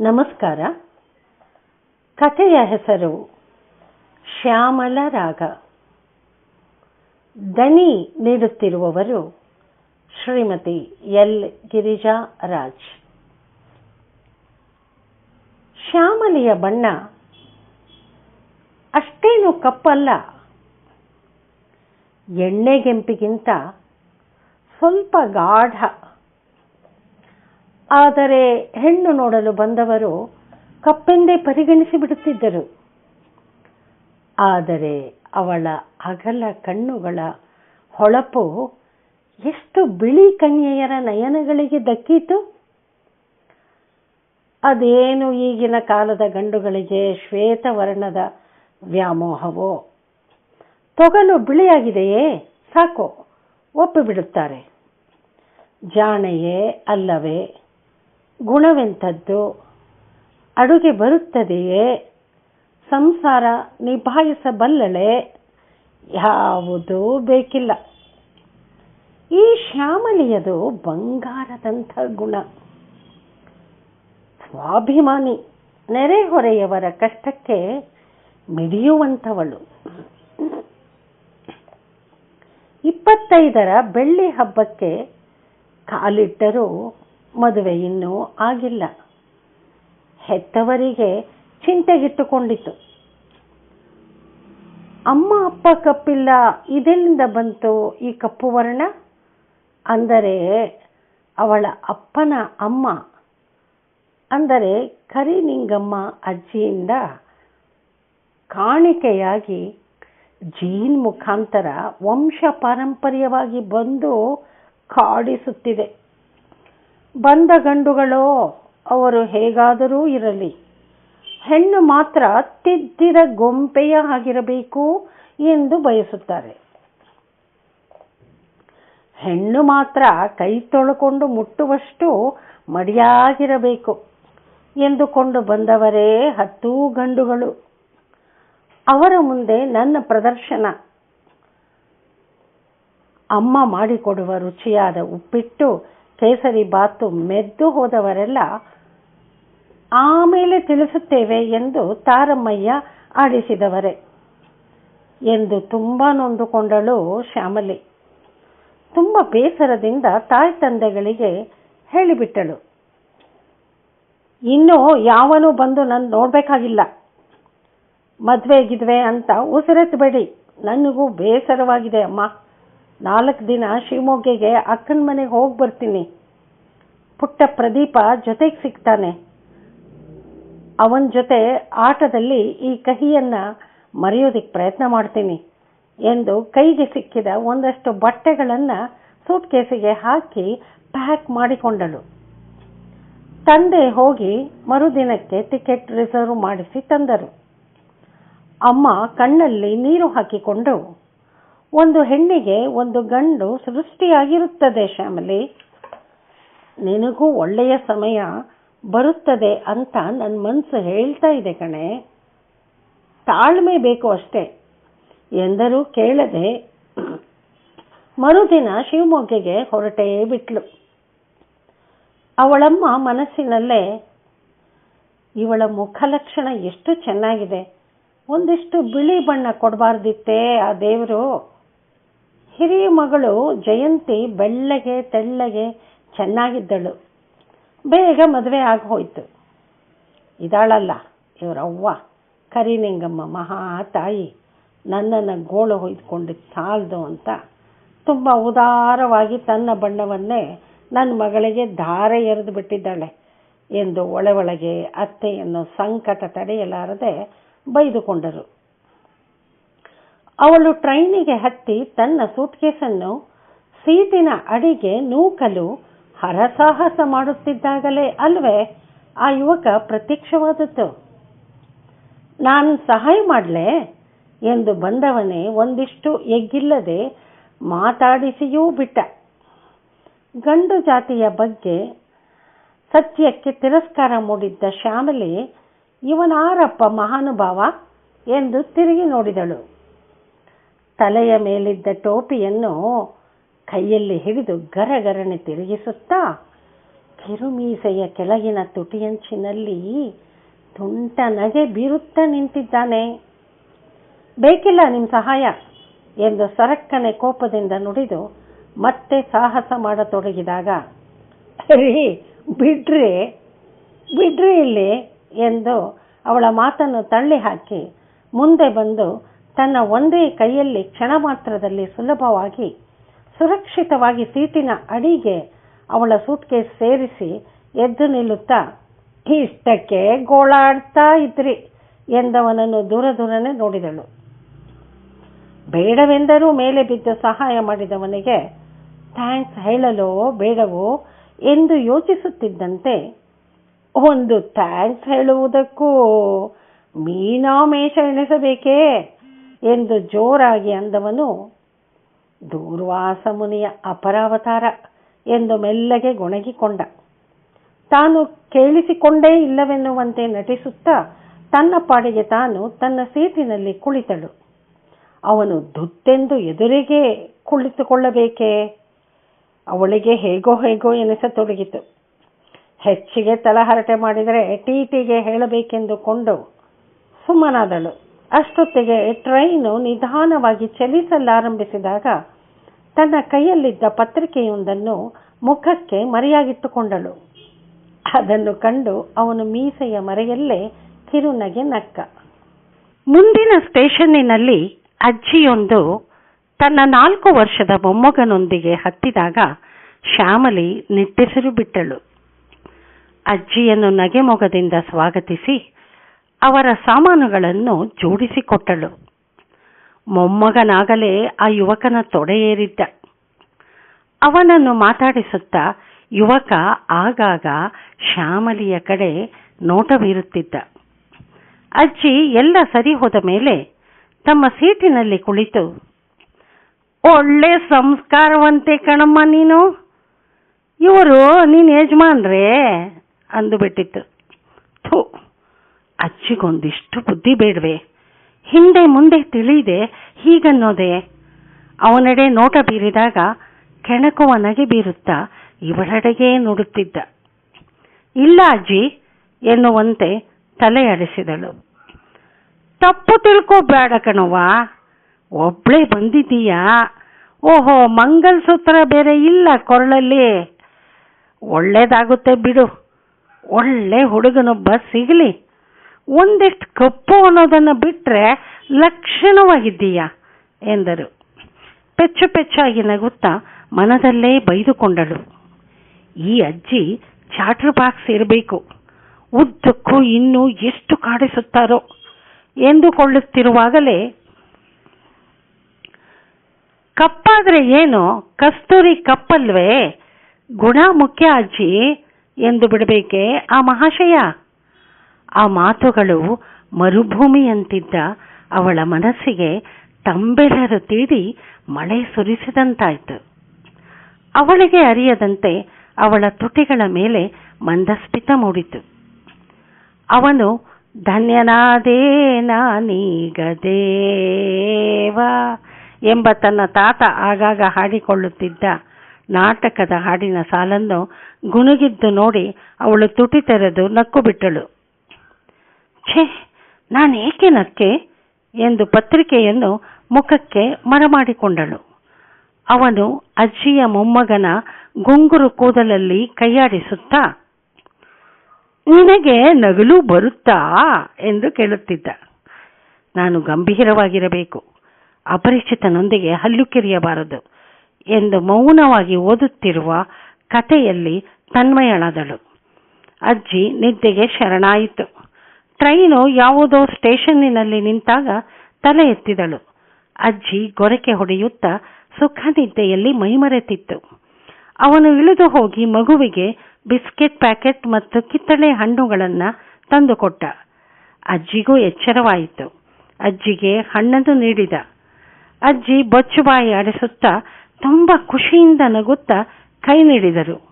ನಮಸ್ಕಾರ. ಕಥೆಯ ಹೆಸರು ಶ್ಯಾಮಲ ರಾಗ. ದನಿ ನೀಡುತ್ತಿರುವವರು ಶ್ರೀಮತಿ ಎಲ್. ಗಿರಿಜಾ ರಾಜ್. ಶ್ಯಾಮಲಿಯ ಬಣ್ಣ ಅಷ್ಟೇನು ಕಪ್ಪಲ್ಲ. ಎಣ್ಣೆಗೆಂಪಿಗಿಂತ ಸ್ವಲ್ಪ ಗಾಢ. ಆದರೆ ಹೆಣ್ಣು ನೋಡಲು ಬಂದವರು ಕಪ್ಪೆಂದೇ ಪರಿಗಣಿಸಿ ಬಿಡುತ್ತಿದ್ದರು ಆದರೆ ಅವಳ ಅಗಲ ಕಣ್ಣುಗಳ ಹೊಳಪು ಎಷ್ಟು ಬಿಳಿ ಕನ್ಯೆಯರ ನಯನಗಳಿಗೆ ದಕ್ಕಿತು. ಅದೇನು ಈಗಿನ ಕಾಲದ ಗಂಡುಗಳಿಗೆ ಶ್ವೇತವರ್ಣದ ವ್ಯಾಮೋಹವೋ? ತೊಗಲು ಬಿಳಿಯಾಗಿದೆಯೇ? ಸಾಕು, ಒಪ್ಪಿಬಿಡುತ್ತಾರೆ. ಜಾಣೆಯೇ ಅಲ್ಲವೇ? ಗುಣವೆಂಥದ್ದು? ಅಡುಗೆ ಬರುತ್ತದೆಯೇ? ಸಂಸಾರ ನಿಭಾಯಿಸಬಲ್ಲಳೆ? ಯಾವುದೂ ಬೇಕಿಲ್ಲ. ಈ ಶ್ಯಾಮಲಿಯದು ಬಂಗಾರದಂಥ ಗುಣ. ಸ್ವಾಭಿಮಾನಿ, ನೆರೆಹೊರೆಯವರ ಕಷ್ಟಕ್ಕೆ ಮಿಡಿಯುವಂಥವಳು. ಇಪ್ಪತ್ತೈದರ ಬೆಳ್ಳಿ ಹಬ್ಬಕ್ಕೆ ಕಾಲಿಟ್ಟರೂ ಮದುವೆ ಇನ್ನೂ ಆಗಿಲ್ಲ. ಹೆತ್ತವರಿಗೆ ಚಿಂತೆಗಿಟ್ಟುಕೊಂಡಿತು ಅಮ್ಮ ಅಪ್ಪ ಕಪ್ಪಿಲ್ಲ, ಇದೆಲ್ಲಿಂದ ಬಂತು ಈ ಕಪ್ಪು ವರ್ಣ? ಅಂದರೆ ಅವಳ ಅಪ್ಪನ ಅಮ್ಮ. ಅಂದರೆ ಕರಿನಿಂಗಮ್ಮ ಅಜ್ಜಿಯಿಂದ ಕಾಣಿಕೆಯಾಗಿ ಜೀನ್ ಮುಖಾಂತರ ವಂಶ ಪಾರಂಪರ್ಯವಾಗಿ ಬಂದು ಕಾಡಿಸುತ್ತಿದೆ. ಬಂದ ಗಂಡುಗಳೋ, ಅವರು ಹೇಗಾದರೂ ಇರಲಿ. ಹೆಣ್ಣು ಮಾತ್ರ ತಿದ್ದಿದ ಗೊಂಪೆಯ ಆಗಿರಬೇಕು ಎಂದು ಬಯಸುತ್ತಾರೆ. ಹೆಣ್ಣು ಮಾತ್ರ ಕೈ ತೊಳ್ಕೊಂಡು ಮುಟ್ಟುವಷ್ಟು ಮಡಿಯಾಗಿರಬೇಕು ಎಂದುಕೊಂಡು ಬಂದವರೇ ಹತ್ತೂ ಗಂಡುಗಳು. ಅವರ ಮುಂದೆ ನನ್ನ ಪ್ರದರ್ಶನ. ಅಮ್ಮ ಮಾಡಿಕೊಡುವ ರುಚಿಯಾದ ಉಪ್ಪಿಟ್ಟು ಕೇಸರಿ ಬಾತು ಮೆದ್ದು ಹೋದವರೆಲ್ಲ, ಆಮೇಲೆ ತಿಳಿಸುತ್ತೇವೆ ಎಂದು ತಾರಮ್ಮಯ್ಯ ಆಡಿಸಿದವರೇ ಎಂದು ತುಂಬ ನೊಂದುಕೊಂಡಳು ಶ್ಯಾಮಲಿ. ತುಂಬ ಬೇಸರದಿಂದ ತಾಯಿ ತಂದೆಗಳಿಗೆ ಹೇಳಿಬಿಟ್ಟಳು, ಇನ್ನು ಯಾವನು ಬಂದು ನನ್ನ ನೋಡಬೇಕಾಗಿಲ್ಲ. ಮದುವೆ ಗಿದ್ವೆ ಅಂತ ಉಸಿರೆತ್ತಬೇಡಿ. ನನಗೂ ಬೇಸರವಾಗಿದೆ ಅಮ್ಮ. ನಾಲ್ಕು ದಿನ ಶಿವಮೊಗ್ಗೆಗೆ ಅಕ್ಕನ ಮನೆಗೆ ಹೋಗಿ ಬರ್ತೀನಿ. ಪುಟ್ಟ ಪ್ರದೀಪ ಜೊತೆಗೆ ಸಿಗ್ತಾನೆ. ಅವನ ಜೊತೆ ಆಟದಲ್ಲಿ ಈ ಕಹಿಯನ್ನ ಮರೆಯೋದಕ್ಕೆ ಪ್ರಯತ್ನ ಮಾಡ್ತೀನಿ ಎಂದು ಕೈಗೆ ಸಿಕ್ಕಿದ ಒಂದಷ್ಟು ಬಟ್ಟೆಗಳನ್ನು ಸೂಟ್ ಕೇಸಿಗೆ ಹಾಕಿ ಪ್ಯಾಕ್ ಮಾಡಿಕೊಂಡಳು. ತಂದೆ ಹೋಗಿ ಮರುದಿನಕ್ಕೆ ಟಿಕೆಟ್ ರಿಸರ್ವ್ ಮಾಡಿಸಿ ತಂದರು. ಅಮ್ಮ ಕಣ್ಣಲ್ಲಿ ನೀರು ಹಾಕಿಕೊಂಡು ಒಂದು ಹೆಣ್ಣಿಗೆ ಒಂದು ಗಂಡು ಸೃಷ್ಟಿಯಾಗಿರುತ್ತದೆ ಶ್ಯಾಮಲಿ. ನಿನಗೂ ಒಳ್ಳೆಯ ಸಮಯ ಬರುತ್ತದೆ ಅಂತ ನನ್ನ ಮನಸ್ಸು ಹೇಳ್ತಾ ಇದೆ ಕಣೆ. ತಾಳ್ಮೆ ಬೇಕು ಅಷ್ಟೇ. ಎಂದರೂ ಕೇಳದೆ ಮರುದಿನ ಶಿವಮೊಗ್ಗೆಗೆ ಹೊರಟೇ ಬಿಟ್ಲು. ಅವಳಮ್ಮ ಮನಸ್ಸಿನಲ್ಲೇ ಇವಳ ಮುಖಲಕ್ಷಣ ಎಷ್ಟು ಚೆನ್ನಾಗಿದೆ. ಒಂದಿಷ್ಟು ಬಿಳಿ ಬಣ್ಣ ಕೊಡಬಾರ್ದಿತ್ತೇ ಆ ದೇವರು. ಹಿರಿಯ ಮಗಳು ಜಯಂತಿ ಬೆಳ್ಳಗೆ, ತೆಳ್ಳಗೆ ಚೆನ್ನಾಗಿದ್ದಳು. ಬೇಗ ಮದುವೆ ಆಗಿ ಹೋಯ್ತು. ಇದಾಳಲ್ಲ, ಇವರವ್ವ, ಕರಿನಿಂಗಮ್ಮ ಮಹಾ ತಾಯಿ ನನ್ನನ್ನು ಗೋಳು ಹೊಯ್ದುಕೊಂಡು ಸಾಲದು ಅಂತ ತುಂಬ ಉದಾರವಾಗಿ ತನ್ನ ಬಣ್ಣವನ್ನೇ ನನ್ನ ಮಗಳಿಗೆ ಧಾರೆ ಎರೆದು ಬಿಟ್ಟಿದ್ದಾಳೆ ಎಂದು ಒಳ ಒಳಗೆ ಅತ್ತೆಯನ್ನು ಸಂಕಟ ತಡೆಯಲಾರದೆ ಬೈದುಕೊಂಡರು. ಅವಳು ಟ್ರೈನಿಗೆ ಹತ್ತಿ ತನ್ನ ಸೂಟ್ಕೇಸನ್ನು ಸೀಟಿನ ಅಡಿಗೆ ನೂಕಲು ಹರಸಾಹಸ ಮಾಡುತ್ತಿದ್ದಾಗಲೇ ಅಲ್ವೇ ಆ ಯುವಕ ಪ್ರತ್ಯಕ್ಷವಾದದ್ದು. ನಾನು ಸಹಾಯ ಮಾಡಲೆ? ಎಂದು ಬಂದವನೇ ಒಂದಿಷ್ಟು ಎಗ್ಗಿಲ್ಲದೆ ಮಾತಾಡಿಸಿಯೂ ಬಿಟ್ಟ. ಗಂಡು ಜಾತಿಯ ಬಗ್ಗೆ ಸತ್ಯಕ್ಕೆ ತಿರಸ್ಕಾರ ಮೂಡಿದ್ದ ಶ್ಯಾಮಲಿ, ಇವನಾರಪ್ಪ ಮಹಾನುಭಾವ? ಎಂದು ತಿರುಗಿ ನೋಡಿದಳು. ತಲೆಯ ಮೇಲಿದ್ದ ಟೋಪಿಯನ್ನು ಕೈಯಲ್ಲಿ ಹಿಡಿದು ಗರಗರನೆ ತಿರುಗಿಸುತ್ತಾ ಕಿರುಮೀಸೆಯ ಕೆಳಗಿನ ತುಟಿಯಂಚಿನಲ್ಲಿ ತುಂಟ ನಗೆ ಬೀರುತ್ತಾ ನಿಂತಿದ್ದಾನೆ. ಬೇಕಿಲ್ಲ ನಿಮ್ಮ ಸಹಾಯ ಎಂದು ಸರಕ್ಕನೆ ಕೋಪದಿಂದ ನುಡಿದು ಮತ್ತೆ ಸಾಹಸ ಮಾಡತೊಡಗಿದಾಗ ರೀ ಬಿಡ್ರಿ ಬಿಡ್ರಿ ಇಲ್ಲಿ ಎಂದು ಅವಳ ಮಾತನ್ನು ತಳ್ಳಿ ಹಾಕಿ ಮುಂದೆ ಬಂದು ತನ್ನ ಒಂದೇ ಕೈಯಲ್ಲಿ ಕ್ಷಣ ಮಾತ್ರದಲ್ಲಿ ಸುಲಭವಾಗಿ ಸುರಕ್ಷಿತವಾಗಿ ಸೀಟಿನ ಅಡಿಗೆ ಅವಳ ಸೂಟ್ಕೇಸ್ ಸೇರಿಸಿ ಎದ್ದು ನಿಲ್ಲುತ್ತಾ, ಇಷ್ಟಕ್ಕೆ ಗೋಳಾಡ್ತಾ ಇದ್ರಿ ಎಂದವನನ್ನು ದೂರ ದೂರನೇ ನೋಡಿದಳು. ಬೇಡವೆಂದರೂ ಮೇಲೆ ಬಿದ್ದು ಸಹಾಯ ಮಾಡಿದವನಿಗೆ, ಥ್ಯಾಂಕ್ಸ್ ಹೇಳಲೋ ಬೇಡವೋ ಎಂದು ಯೋಚಿಸುತ್ತಿದ್ದಂತೆ, ಒಂದು ಥ್ಯಾಂಕ್ಸ್ ಹೇಳುವುದಕ್ಕೂ ಮೀನಾಮೇಷ ಎಣಿಸಬೇಕೇ? ಎಂದು ಜೋರಾಗಿ ಅಂದವನು ದೂರ್ವಾಸ ಮುನಿಯ ಅಪರಾವತಾರ ಎಂದು ಮೆಲ್ಲಗೆ ಗೊಣಗಿಕೊಂಡ. ತಾನು ಕೇಳಿಸಿಕೊಂಡೇ ಇಲ್ಲವೆನ್ನುವಂತೆ ನಟಿಸುತ್ತಾ ತನ್ನ ಪಾಡಿಗೆ ತಾನು ತನ್ನ ಸೀಟಿನಲ್ಲಿ ಕುಳಿತಳು. ಅವನು ದುತ್ತೆಂದು ಎದುರಿಗೆ ಕುಳಿತುಕೊಳ್ಳಬೇಕೇ? ಅವಳಿಗೆ ಹೇಗೋ ಹೇಗೋ ಎನಿಸತೊಡಗಿತು. ಹೆಚ್ಚಿಗೆ ತಲಹರಟೆ ಮಾಡಿದರೆ ಟೀಟಿಗೆ ಹೇಳಬೇಕೆಂದುಕೊಂಡು ಸುಮ್ಮನಾದಳು. ಅಷ್ಟೊತ್ತಿಗೆ ಟ್ರೈನು ನಿಧಾನವಾಗಿ ಚಲಿಸಲಾರಂಭಿಸಿದಾಗ ತನ್ನ ಕೈಯಲ್ಲಿದ್ದ ಪತ್ರಿಕೆಯೊಂದನ್ನು ಮುಖಕ್ಕೆ ಮರೆಯಾಗಿಟ್ಟುಕೊಂಡಳು. ಅದನ್ನು ಕಂಡು ಅವನು ಮೀಸೆಯ ಮರೆಯಲ್ಲೇ ಕಿರುನಗೆ ನಕ್ಕ. ಮುಂದಿನ ಸ್ಟೇಷನ್ನಿನಲ್ಲಿ ಅಜ್ಜಿಯೊಂದು ತನ್ನ ನಾಲ್ಕು ವರ್ಷದ ಮೊಮ್ಮಗನೊಂದಿಗೆ ಹತ್ತಿದಾಗ ಶ್ಯಾಮಲಿ ನಿಟ್ಟೆಸಿರು ಬಿಟ್ಟಳು. ಅಜ್ಜಿಯನ್ನು ನಗೆಮೊಗದಿಂದ ಸ್ವಾಗತಿಸಿ ಅವರ ಸಾಮಾನುಗಳನ್ನು ಜೋಡಿಸಿಕೊಟ್ಟಳು. ಮೊಮ್ಮಗನಾಗಲೇ ಆ ಯುವಕನ ತೊಡೆಯೇರಿದ್ದ ಅವನನ್ನು ಮಾತಾಡಿಸುತ್ತಾ ಯುವಕ ಆಗಾಗ ಶ್ಯಾಮಲಿಯ ಕಡೆ ನೋಟ ಬೀರುತ್ತಿದ್ದ ಅಜ್ಜಿ ಎಲ್ಲ ಸರಿ ಹೋದ ಮೇಲೆ ತಮ್ಮ ಸೀಟಿನಲ್ಲಿ ಕುಳಿತು, ಒಳ್ಳೆ ಸಂಸ್ಕಾರವಂತೆ ಕಣಮ್ಮ ನೀನು. ಇವರು ನೀನು ಯಜಮಾನ್ರೇ ಅಂದುಬಿಟ್ಟಿತ್ತು. ಥೂ ಅಜ್ಜಿಗೊಂದಿಷ್ಟು ಬುದ್ಧಿ ಬೇಡವೆ? ಹಿಂದೆ ಮುಂದೆ ತಿಳಿದೆ, ಹೀಗನ್ನೋದೆ? ಅವನೆಡೆ ನೋಟ ಬೀರಿದಾಗ ಕೆಣಕುವ ನಗೆ ಬೀರುತ್ತಾ ಇವಳೆಡೆಗೇ ನೋಡುತ್ತಿದ್ದ. ಇಲ್ಲ ಅಜ್ಜಿ, ಎನ್ನುವಂತೆ ತಲೆ ಅಡಿಸಿದಳು ತಪ್ಪು ತಿಳ್ಕೋಬೇಡ ಕಣವ್ವ. ಒಬ್ಳೆ ಬಂದಿದ್ದೀಯಾ? ಓಹೋ, ಮಂಗಲ್ಸೂತ್ರ ಬೇರೆ ಇಲ್ಲ ಕೊರಳಲ್ಲಿ. ಒಳ್ಳೇದಾಗುತ್ತೆ ಬಿಡು. ಒಳ್ಳೆ ಹುಡುಗನೊಬ್ಬ ಸಿಗಲಿ. ಒಂದಿಷ್ಟು ಕಪ್ಪು ಅನ್ನೋದನ್ನು ಬಿಟ್ಟರೆ ಲಕ್ಷಣವಾಗಿದ್ದೀಯಾ? ಎಂದರು. ಪೆಚ್ಚು ಪೆಚ್ಚಾಗಿ ನಗುತ್ತಾ ಮನದಲ್ಲೇ ಬೈದುಕೊಂಡಳು. ಈ ಅಜ್ಜಿ ಚಾಟ್ರ್ ಬಾಕ್ಸ್ ಇರಬೇಕು. ಉದ್ದಕ್ಕೂ ಇನ್ನೂ ಎಷ್ಟು ಕಾಡಿಸುತ್ತಾರೋ? ಎಂದುಕೊಳ್ಳುತ್ತಿರುವಾಗಲೇ ಕಪ್ಪಾದ್ರೆ ಏನು? ಕಸ್ತೂರಿ ಕಪ್ಪಲ್ವೇ? ಗುಣ ಮುಖ್ಯ ಅಜ್ಜಿ, ಎಂದು ಬಿಡಬೇಕೆ ಆ ಮಹಾಶಯ? ಆ ಮಾತುಗಳು ಮರುಭೂಮಿಯಂತಿದ್ದ ಅವಳ ಮನಸ್ಸಿಗೆ ತಂಬೆಲರು ತೀಡಿ ಮಳೆ ಸುರಿಸಿದಂತಾಯಿತು. ಅವಳಿಗೆ ಅರಿಯದಂತೆ ಅವಳ ತುಟಿಗಳ ಮೇಲೆ ಮಂದಸ್ಪಿತ ಮೂಡಿತು. ಅವನು, ಧನ್ಯನಾದೇ ನಾನೀಗ ದೇವ ಎಂಬ ತನ್ನ ತಾತ ಆಗಾಗ ಹಾಡಿಕೊಳ್ಳುತ್ತಿದ್ದ ನಾಟಕದ ಹಾಡಿನ ಸಾಲನ್ನು ಗುಣುಗಿದ್ದು ನೋಡಿ ಅವಳು ತುಟಿ ತೆರೆದು ನಕ್ಕು ಬಿಟ್ಟಳು. ಛೇ ನಾನೇಕೆ ನಕ್ಕೆ ಎಂದು ಪತ್ರಿಕೆಯನ್ನು ಮುಖಕ್ಕೆ ಮರಮಾಡಿಕೊಂಡಳು ಅವನು ಅಜ್ಜಿಯ ಮೊಮ್ಮಗನ ಗುಂಗುರು ಕೂದಲಲ್ಲಿ ಕೈಯಾಡಿಸುತ್ತಾ, ನಿನಗೆ ನಗಲು ಬರುತ್ತಾ? ಎಂದು ಕೇಳುತ್ತಿದ್ದ. ನಾನು ಗಂಭೀರವಾಗಿರಬೇಕು, ಅಪರಿಚಿತನೊಂದಿಗೆ ಹಲ್ಲು ಕಿರಿಯಬಾರದು ಎಂದು ಮೌನವಾಗಿ ಓದುತ್ತಿರುವ ಕಥೆಯಲ್ಲಿ ತನ್ಮಯಳಾದಳು. ಅಜ್ಜಿ ನಿದ್ದೆಗೆ ಶರಣಾಯಿತು. ಟ್ರೈನು ಯಾವುದೋ ಸ್ಟೇಷನ್ನಿನಲ್ಲಿ ನಿಂತಾಗ ತಲೆ ಎತ್ತಿದಳು. ಅಜ್ಜಿ ಗೊರಕೆ ಹೊಡೆಯುತ್ತಾ ಸುಖ ನಿದ್ದೆಯಲ್ಲಿ ಮೈಮರೆತಿತ್ತು. ಅವನು ಇಳಿದು ಹೋಗಿ ಮಗುವಿಗೆ ಬಿಸ್ಕೆಟ್ ಪ್ಯಾಕೆಟ್ ಮತ್ತು ಕಿತ್ತಳೆ ಹಣ್ಣುಗಳನ್ನು ತಂದುಕೊಟ್ಟ. ಅಜ್ಜಿಗೂ ಎಚ್ಚರವಾಯಿತು. ಅಜ್ಜಿಗೆ ಹಣ್ಣನ್ನು ನೀಡಿದ. ಅಜ್ಜಿ ಬೊಚ್ಚುಬಾಯಿ ಆಡಿಸುತ್ತಾ ತುಂಬ ಖುಷಿಯಿಂದ ನಗುತ್ತಾ ಕೈ ನೀಡಿದರು.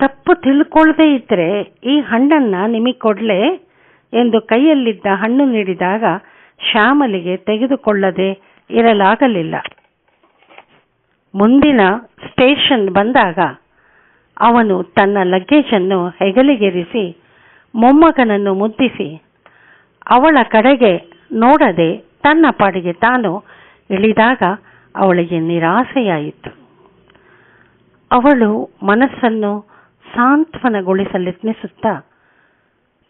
ತಪ್ಪು ತಿಳ್ಕೊಳ್ಳದೇ ಇದ್ರೆ ಈ ಹಣ್ಣನ್ನ ನಿಮಗೆ ಕೊಡ್ಲೆ ಎಂದು ಕೈಯಲ್ಲಿದ್ದ ಹಣ್ಣು ನೀಡಿದಾಗ ಶ್ಯಾಮಲಿಗೆ ತೆಗೆದುಕೊಳ್ಳದೆ ಇರಲಾಗಲಿಲ್ಲ. ಮುಂದಿನ ಸ್ಟೇಷನ್ ಬಂದಾಗ ಅವನು ತನ್ನ ಲಗೇಜನ್ನು ಹೆಗಲಿಗೆರಿಸಿ ಮೊಮ್ಮಗನನ್ನು ಮುದ್ದಿಸಿ, ಅವಳ ಕಡೆಗೆ ನೋಡದೆ ತನ್ನ ಪಾಡಿಗೆ ತಾನು ಇಳಿದಾಗ ಅವಳಿಗೆ ನಿರಾಸೆಯಾಯಿತು. ಅವಳು ಮನಸ್ಸನ್ನು ಸಾಂತ್ವನಗೊಳಿಸಲೆತ್ನಿಸುತ್ತಾ,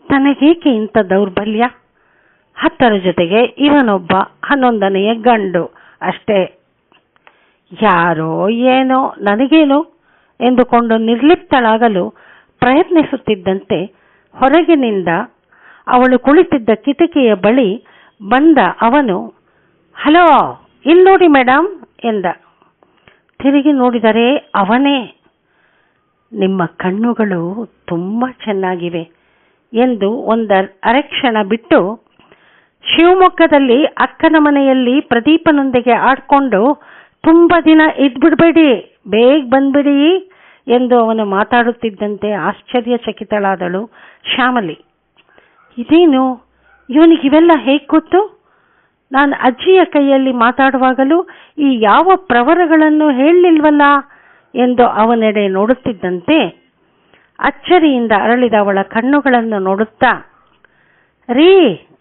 ತನಗೇಕೆ ಇಂಥ ದೌರ್ಬಲ್ಯ? ಹತ್ತರ ಜೊತೆಗೆ ಇವನೊಬ್ಬ ಹನ್ನೊಂದನೆಯ ಗಂಡು ಅಷ್ಟೇ. ಯಾರೋ ಏನೋ ನನಗೇನು ಎಂದುಕೊಂಡು ನಿರ್ಲಿಪ್ತಳಾಗಲು ಪ್ರಯತ್ನಿಸುತ್ತಿದ್ದಂತೆ ಹೊರಗಿನಿಂದ ಅವಳು ಕುಳಿತಿದ್ದ ಕಿಟಕಿಯ ಬಳಿ ಬಂದ ಅವನು, ಹಲೋ ಇಲ್ಲಿ ನೋಡಿ ಮೇಡಮ್ ಎಂದ. ತಿರುಗಿ ನೋಡಿದರೆ ಅವನೇ. ನಿಮ್ಮ ಕಣ್ಣುಗಳು ತುಂಬ ಚೆನ್ನಾಗಿವೆ ಎಂದು ಒಂದ ಅರೆಕ್ಷಣ ಬಿಟ್ಟು ಶಿವಮೊಗ್ಗದಲ್ಲಿ ಅಕ್ಕನ ಮನೆಯಲ್ಲಿ ಪ್ರದೀಪನೊಂದಿಗೆ ಆಡ್ಕೊಂಡು ತುಂಬ ದಿನ ಇದ್ಬಿಡ್ಬೇಡಿ, ಬೇಗ ಬಂದ್ಬಿಡಿ ಎಂದು ಅವನು ಮಾತಾಡುತ್ತಿದ್ದಂತೆ ಆಶ್ಚರ್ಯಚಕಿತಳಾದಳು ಶ್ಯಾಮಲಿ. ಇದೇನು? ಇವನಿಗಿವೆಲ್ಲ ಹೇಗೆ ಗೊತ್ತು? ನಾನು ಅಜ್ಜಿಯ ಕೈಯಲ್ಲಿ ಮಾತಾಡುವಾಗಲೂ ಈ ಯಾವ ಪ್ರವರಗಳನ್ನು ಹೇಳಲಿಲ್ವಲ್ಲ? ಎಂದು ಅವನೆಡೆ ನೋಡುತ್ತಿದ್ದಂತೆ ಅಚ್ಚರಿಯಿಂದ ಅರಳಿದ ಅವಳ ಕಣ್ಣುಗಳನ್ನು ನೋಡುತ್ತಾ, ರೀ,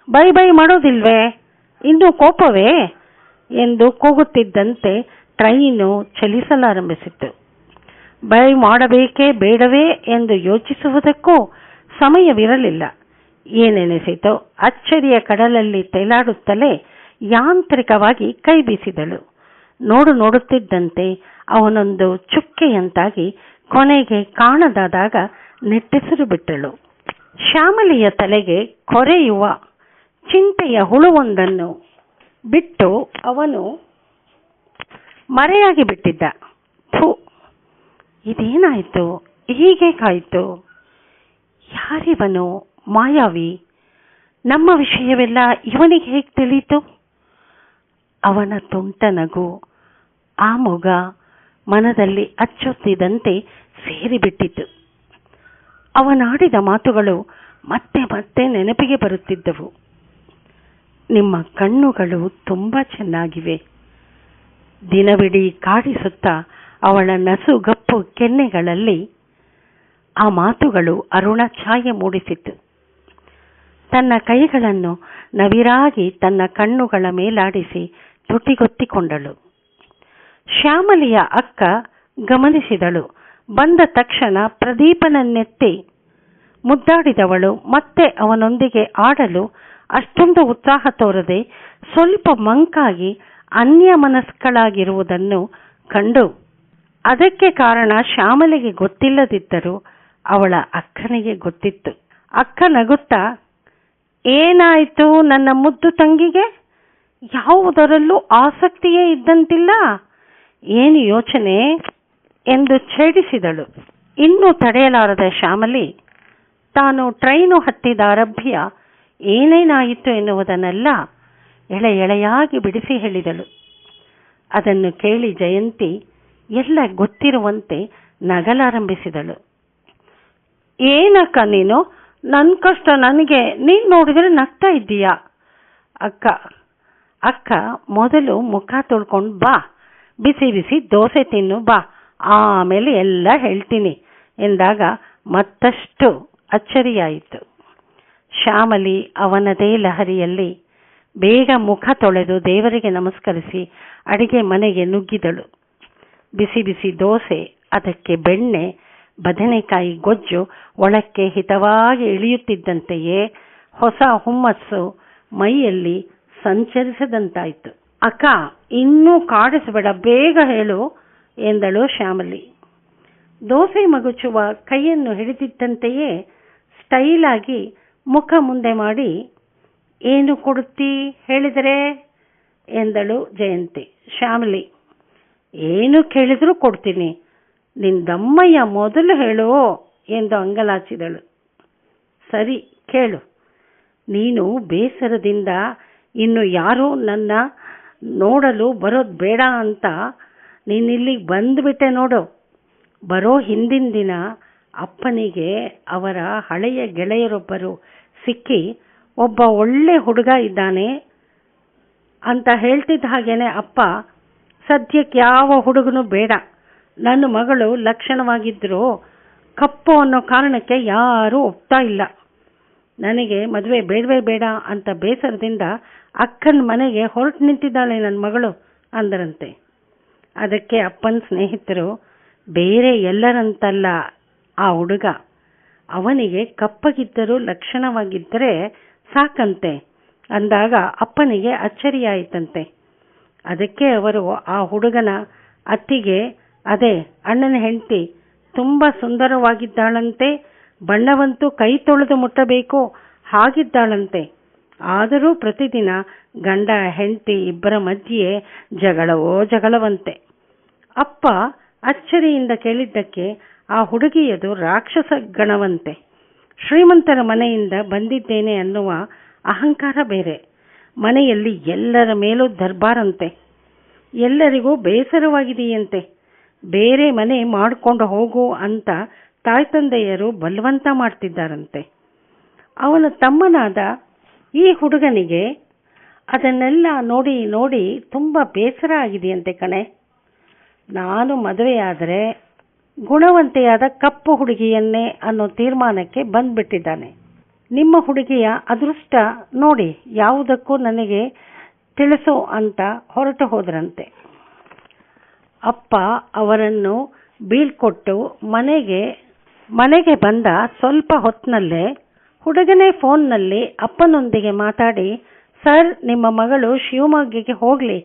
ಬೈ ಬೈ ಮಾಡೋದಿಲ್ವೇ? ಇನ್ನೂ ಕೋಪವೇ? ಎಂದು ಕೂಗುತ್ತಿದ್ದಂತೆ ಟ್ರೈನು ಚಲಿಸಲಾರಂಭಿಸಿತು ಬೈ ಮಾಡಬೇಕೇ ಬೇಡವೇ ಎಂದು ಯೋಚಿಸುವುದಕ್ಕೂ ಸಮಯವಿರಲಿಲ್ಲ. ಏನೆನಿಸಿತು? ಅಚ್ಚರಿಯ ಕಡಲಲ್ಲಿ ತೇಲಾಡುತ್ತಲೇ ಯಾಂತ್ರಿಕವಾಗಿ ಕೈ ಬೀಸಿದಳು. ನೋಡು ನೋಡುತ್ತಿದ್ದಂತೆ ಅವನೊಂದು ಚುಕ್ಕೆಯಂತಾಗಿ ಕೊನೆಗೆ ಕಾಣದಾದಾಗ ನಿಟ್ಟೆಸರು ಬಿಟ್ಟಳು. ಶ್ಯಾಮಲಿಯ ತಲೆಗೆ ಕೊರೆಯುವ ಚಿಂತೆಯ ಹುಳುವೊಂದನ್ನು ಬಿಟ್ಟು ಅವನು ಮರೆಯಾಗಿ ಬಿಟ್ಟಿದ್ದ. ಥೂ, ಇದೇನಾಯಿತು? ಹೀಗೆ ಕಾಯಿತು. ಯಾರಿವನು ಮಾಯಾವಿ? ನಮ್ಮ ವಿಷಯವೆಲ್ಲ ಇವನಿಗೆ ಹೇಗೆ ತಿಳಿಯಿತು ಅವನ ತುಂಟ ನಗು, ಆ ಮೊಗ ಮನದಲ್ಲಿ ಅಚ್ಚೊತ್ತಿದಂತೆ ಸೇರಿಬಿಟ್ಟಿತು. ಅವನಾಡಿದ ಮಾತುಗಳು ಮತ್ತೆ ಮತ್ತೆ ನೆನಪಿಗೆ ಬರುತ್ತಿದ್ದವು. ನಿಮ್ಮ ಕಣ್ಣುಗಳು ತುಂಬ ಚೆನ್ನಾಗಿವೆ. ದಿನವಿಡೀ ಕಾಡಿಸುತ್ತಾ ಅವಳ ನಸುಗಪ್ಪು ಕೆನ್ನೆಗಳಲ್ಲಿ ಆ ಮಾತುಗಳು ಅರುಣ ಛಾಯೆ ಮೂಡಿಸಿತು ತನ್ನ ಕೈಗಳನ್ನು ನವಿರಾಗಿ ತನ್ನ ಕಣ್ಣುಗಳ ಮೇಲಾಡಿಸಿ ತುಟಿಗೊತ್ತಿಕೊಂಡಳು ಶ್ಯಾಮಲಿಯ ಅಕ್ಕ ಗಮನಿಸಿದಳು. ಬಂದ ತಕ್ಷಣ ಪ್ರದೀಪನನ್ನೆತ್ತಿ ಮುದ್ದಾಡಿದವಳು. ಮತ್ತೆ ಅವನೊಂದಿಗೆ ಆಡಲು ಅಷ್ಟೊಂದು ಉತ್ಸಾಹ ತೋರದೆ ಸ್ವಲ್ಪ ಮಂಕಾಗಿ ಅನ್ಯಮನಸ್ಕಳಾಗಿರುವುದನ್ನು ಕಂಡು ಅದಕ್ಕೆ ಕಾರಣ ಶ್ಯಾಮಲಿಗೆ ಗೊತ್ತಿಲ್ಲದಿದ್ದರೂ ಅವಳ ಅಕ್ಕನಿಗೆ ಗೊತ್ತಿತ್ತು. ಅಕ್ಕ ನಗುತ್ತಾ, ಏನಾಯಿತು ನನ್ನ ಮುದ್ದು ತಂಗಿಗೆ? ಯಾವುದರಲ್ಲೂ ಆಸಕ್ತಿಯೇ ಇದ್ದಂತಿಲ್ಲ? ಏನು ಯೋಚನೆ ಎಂದು ಛೇಡಿಸಿದಳು. ಇನ್ನೂ ತಡೆಯಲಾರದ ಶ್ಯಾಮಲಿ, ತಾನು ಟ್ರೈನು ಹತ್ತಿದ ಅರಭ್ಯ ಏನೇನಾಯಿತು ಎನ್ನುವುದನ್ನೆಲ್ಲ ಎಳೆ ಎಳೆಯಾಗಿ ಬಿಡಿಸಿ ಹೇಳಿದಳು. ಅದನ್ನು ಕೇಳಿ ಜಯಂತಿ ಎಲ್ಲ ಗೊತ್ತಿರುವಂತೆ ನಗಲಾರಂಭಿಸಿದಳು. ಏನಕ್ಕ ನೀನು? ನನ್ನ ಕಷ್ಟ ನನಗೆ, ನೀನು ನೋಡಿದರೆ ನಗ್ತಾ ಇದ್ದೀಯಾ? ಅಕ್ಕ ಅಕ್ಕ, ಮೊದಲು ಮುಖ ತೊಳ್ಕೊಂಡು ಬಾ. ಬಿಸಿ ಬಿಸಿ ದೋಸೆ ತಿನ್ನು, ಬಾ. ಆಮೇಲೆ ಎಲ್ಲ ಹೇಳ್ತೀನಿ ಎಂದಾಗ ಮತ್ತಷ್ಟು ಅಚ್ಚರಿಯಾಯಿತು. ಶ್ಯಾಮಲಿ ಅವನದೇ ಲಹರಿಯಲ್ಲಿ ಬೇಗ ಮುಖ ತೊಳೆದು ದೇವರಿಗೆ ನಮಸ್ಕರಿಸಿ ಅಡಿಗೆ ಮನೆಗೆ ನುಗ್ಗಿದಳು. ಬಿಸಿ ಬಿಸಿ ದೋಸೆ, ಅದಕ್ಕೆ ಬೆಣ್ಣೆ, ಬದನೆಕಾಯಿ ಗೊಜ್ಜು, ಒಳಕ್ಕೆ ಹಿತವಾಗಿ ಇಳಿಯುತ್ತಿದ್ದಂತೆಯೇ ಹೊಸ ಹುಮ್ಮಸ್ಸು ಮೈಯಲ್ಲಿ ಸಂಚರಿಸದಂತಾಯಿತು. ಅಕ್ಕ ಇನ್ನೂ ಕಾಡಿಸಬೇಡ, ಬೇಗ ಹೇಳು ಎಂದಳು ಶ್ಯಾಮಲಿ. ದೋಸೆ ಮಗುಚುವ ಕೈಯನ್ನು ಹಿಡಿದಿದ್ದಂತೆಯೇ ಸ್ಟೈಲಾಗಿ ಮುಖ ಮುಂದೆ ಮಾಡಿ, ಏನು ಕೊಡುತ್ತಿ ಹೇಳಿದರೆ? ಎಂದಳು ಜಯಂತಿ. ಶ್ಯಾಮಲಿ, ಏನು ಕೇಳಿದರೂ ಕೊಡ್ತೀನಿ. ನಿಂದಮ್ಮಯ್ಯ ಮೊದಲು ಹೇಳು ಎಂದು ಅಂಗಲಾಚಿದಳು. ಸರಿ, ಕೇಳು. ನೀನು ಬೇಸರದಿಂದ ಇನ್ನು ಯಾರೂ ನನ್ನ ನೋಡಲು ಬರೋದು ಬೇಡ ಅಂತ ನೀನಿಲ್ಲಿಗೆ ಬಂದುಬಿಟ್ಟೆ ನೋಡು. ಬರೋ ಹಿಂದಿನ ದಿನ ಅಪ್ಪನಿಗೆ ಅವರ ಹಳೆಯ ಗೆಳೆಯರೊಬ್ಬರು ಸಿಕ್ಕಿ ಒಬ್ಬ ಒಳ್ಳೆ ಹುಡುಗ ಇದ್ದಾನೆ ಅಂತ ಹೇಳ್ತಿದ್ದ ಹಾಗೇನೆ ಅಪ್ಪ, ಸದ್ಯಕ್ಕೆ ಯಾವ ಹುಡುಗನು ಬೇಡ. ನನ್ನ ಮಗಳು ಲಕ್ಷಣವಾಗಿದ್ದರೂ ಕಪ್ಪು ಅನ್ನೋ ಕಾರಣಕ್ಕೆ ಯಾರೂ ಒಪ್ತಾ ಇಲ್ಲ. ನನಗೆ ಮದುವೆ ಬೇಡವೇ ಬೇಡ ಅಂತ ಬೇಸರದಿಂದ ಅಕ್ಕನ ಮನೆಗೆ ಹೊರಟು ನಿಂತಿದ್ದಾಳೆ ನನ್ನ ಮಗಳು ಅಂದರಂತೆ. ಅದಕ್ಕೆ ಅಪ್ಪನ ಸ್ನೇಹಿತರು, ಬೇರೆ ಎಲ್ಲರಂತಲ್ಲ ಆ ಹುಡುಗ. ಅವನಿಗೆ ಕಪ್ಪಗಿದ್ದರೂ ಲಕ್ಷಣವಾಗಿದ್ದರೆ ಸಾಕಂತೆ ಅಂದಾಗ ಅಪ್ಪನಿಗೆ ಅಚ್ಚರಿಯಾಯಿತಂತೆ. ಅದಕ್ಕೆ ಅವರು ಆ ಹುಡುಗನ ಅತ್ತಿಗೆ, ಅದೇ ಅಣ್ಣನ ಹೆಂಡತಿ, ತುಂಬ ಸುಂದರವಾಗಿದ್ದಾಳಂತೆ ಬಣ್ಣವಂತೂ ಕೈ ತೊಳೆದು ಮುಟ್ಟಬೇಕು? ಹಾಗಿದ್ದಾಳಂತೆ. ಆದರೂ ಪ್ರತಿದಿನ ಗಂಡ, ಹೆಂಡತಿ ಇಬ್ಬರ ಮಧ್ಯೆ ಜಗಳವೋ ಜಗಳವಂತೆ. ಅಪ್ಪ ಅಚ್ಚರಿಯಿಂದ ಕೇಳಿದ್ದಕ್ಕೆ ಆ ಹುಡುಗಿಯದು ರಾಕ್ಷಸ ಗಣವಂತೆ. ಶ್ರೀಮಂತರ ಮನೆಯಿಂದ ಬಂದಿದ್ದೇನೆ ಅನ್ನುವ ಅಹಂಕಾರ ಬೇರೆ. ಮನೆಯಲ್ಲಿ ಎಲ್ಲರ ಮೇಲೂ ದರ್ಬಾರಂತೆ. ಎಲ್ಲರಿಗೂ ಬೇಸರವಾಗಿದೆಯಂತೆ. ಬೇರೆ ಮನೆ ಮಾಡಿಕೊಂಡು ಹೋಗು ಅಂತ ತಾಯಿ ತಂದೆಯರು ಬಲವಂತ ಮಾಡ್ತಿದ್ದಾರಂತೆ. ಅವನ ತಮ್ಮನಾದ ಈ ಹುಡುಗನಿಗೆ ಅದನ್ನೆಲ್ಲ ನೋಡಿ ನೋಡಿ ತುಂಬ ಬೇಸರ ಆಗಿದೆಯಂತೆ ಕಣೆ. ನಾನು ಮದುವೆಯಾದರೆ ಗುಣವಂತೆಯಾದ ಕಪ್ಪು ಹುಡುಗಿಯನ್ನೇ ಅನ್ನೋ ತೀರ್ಮಾನಕ್ಕೆ ಬಂದ್ಬಿಟ್ಟಿದ್ದಾನೆ. ನಿಮ್ಮ ಹುಡುಗಿಯ ಅದೃಷ್ಟ ನೋಡಿ ಯಾವುದಕ್ಕೂ ನನಗೆ ತಿಳಿಸು ಅಂತ ಹೊರಟು ಹೋದ್ರಂತೆ. ಅಪ್ಪ ಅವರನ್ನು ಬೀಳ್ಕೊಟ್ಟು ಮನೆಗೆ ಮನೆಗೆ ಬಂದ ಸ್ವಲ್ಪ ಹೊತ್ತಿನಲ್ಲೇ ಹುಡುಗನೇ ಫೋನ್ನಲ್ಲಿ ಅಪ್ಪನೊಂದಿಗೆ ಮಾತಾಡಿ, ಸರ್, ನಿಮ್ಮ ಮಗಳು ಶಿವಮೊಗ್ಗಕ್ಕೆ ಹೋಗಲಿ,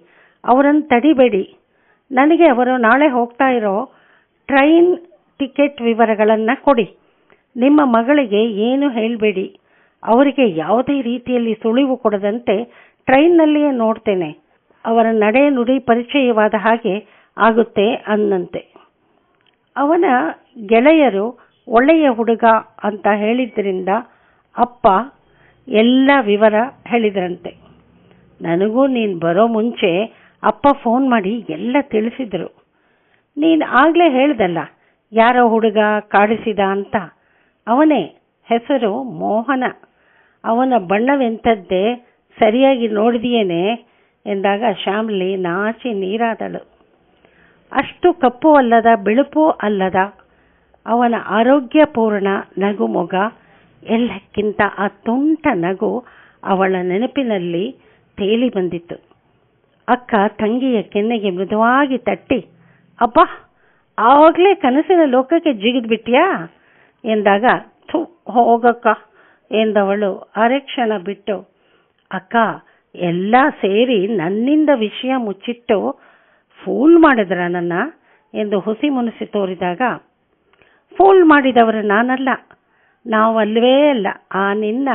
ಅವರನ್ನು ತಡಿಬೇಡಿ. ನನಗೆ ಅವರು ನಾಳೆ ಹೋಗ್ತಾ ಇರೋ ಟ್ರೈನ್ ಟಿಕೆಟ್ ವಿವರಗಳನ್ನು ಕೊಡಿ. ನಿಮ್ಮ ಮಗಳಿಗೆ ಏನು ಹೇಳಬೇಡಿ. ಅವರಿಗೆ ಯಾವುದೇ ರೀತಿಯಲ್ಲಿ ಸುಳಿವು ಕೊಡದಂತೆ ಟ್ರೈನ್ನಲ್ಲಿಯೇ ನೋಡ್ತೇನೆ. ಅವರ ನಡೆ ನುಡಿ ಪರಿಚಯವಾದ ಹಾಗೆ ಆಗುತ್ತೆ ಅನ್ನಂತೆ. ಅವನ ಗೆಳೆಯರು ಒಳ್ಳೆಯ ಹುಡುಗ ಅಂತ ಹೇಳಿದ್ದರಿಂದ ಅಪ್ಪ ಎಲ್ಲ ವಿವರ ಹೇಳಿದ್ರಂತೆ. ನನಗೂ ನೀನು ಬರೋ ಮುಂಚೆ ಅಪ್ಪ ಫೋನ್ ಮಾಡಿ ಎಲ್ಲ ತಿಳಿಸಿದರು. ನೀನು ಆಗಲೇ ಹೇಳ್ದಲ್ಲ, ಯಾರೋ ಹುಡುಗ ಕಾಡಿಸಿದ ಅಂತ? ಅವನೇ ಹೆಸರು ಮೋಹನ. ಅವನ ಬಣ್ಣವೆಂಥದ್ದೇ ಸರಿಯಾಗಿ ನೋಡಿದೆಯೇನೆ ಎಂದಾಗ ಶ್ಯಾಮ್ಲಿ ನಾಚಿ ನೀರಾದಳು. ಅಷ್ಟು ಕಪ್ಪು ಅಲ್ಲದ, ಬಿಳುಪು ಅಲ್ಲದ ಅವನ ಆರೋಗ್ಯಪೂರ್ಣ ನಗು ಮೊಗ, ಎಲ್ಲಕ್ಕಿಂತ ಆ ತುಂಟ ನಗು ಅವಳ ನೆನಪಿನಲ್ಲಿ ತೇಲಿ ಬಂದಿತ್ತು. ಅಕ್ಕ ತಂಗಿಯ ಕೆನ್ನೆಗೆ ಮೃದುವಾಗಿ ತಟ್ಟಿ, ಅಬ್ಬಾ, ಆವಾಗಲೇ ಕನಸಿನ ಲೋಕಕ್ಕೆ ಜಿಗಿದ್ಬಿಟ್ಯಾ ಎಂದಾಗ, ಥು, ಹೋಗಕ್ಕ, ಎಂದವಳು ಅರೆಕ್ಷಣ ಬಿಟ್ಟು, ಅಕ್ಕ, ಎಲ್ಲ ಸೇರಿ ನನ್ನಿಂದ ವಿಷಯ ಮುಚ್ಚಿಟ್ಟು ಫೂಲ್ ಮಾಡಿದ್ರ ನನ್ನ? ಎಂದು ಹುಸಿ ಮುನಿಸಿ ತೋರಿದಾಗ ಫೂಲ್ ಮಾಡಿದವರು ನಾನಲ್ಲ. ನಾವಲ್ವೇ ಅಲ್ಲ. ಆ ನಿನ್ನ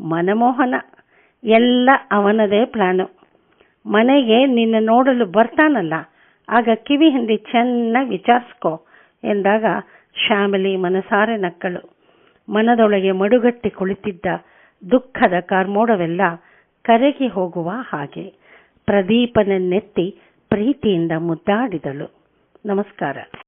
ಮನಮೋಹನ. ಎಲ್ಲ ಅವನದೇ ಪ್ಲಾನು. ಮನೆಗೆ ನಿನ್ನ ನೋಡಲು ಬರ್ತಾನಲ್ಲ. ಆಗ ಕಿವಿ ಹಿಂದಿ ಚೆನ್ನಾಗಿ ವಿಚಾರಿಸ್ಕೊ ಎಂದಾಗ ಶ್ಯಾಮಲಿ ಮನಸಾರೆ ನಕ್ಕಳು. ಮನದೊಳಗೆ ಮಡುಗಟ್ಟಿ ಕುಳಿತಿದ್ದ ದುಃಖದ ಕಾರ್ಮೋಡವೆಲ್ಲ ಕರಗಿ ಹೋಗುವ ಹಾಗೆ ಪ್ರದೀಪನನ್ನೆತ್ತಿ ಪ್ರೀತಿಯಿಂದ ಮುದ್ದಾಡಿದಳು. ನಮಸ್ಕಾರ.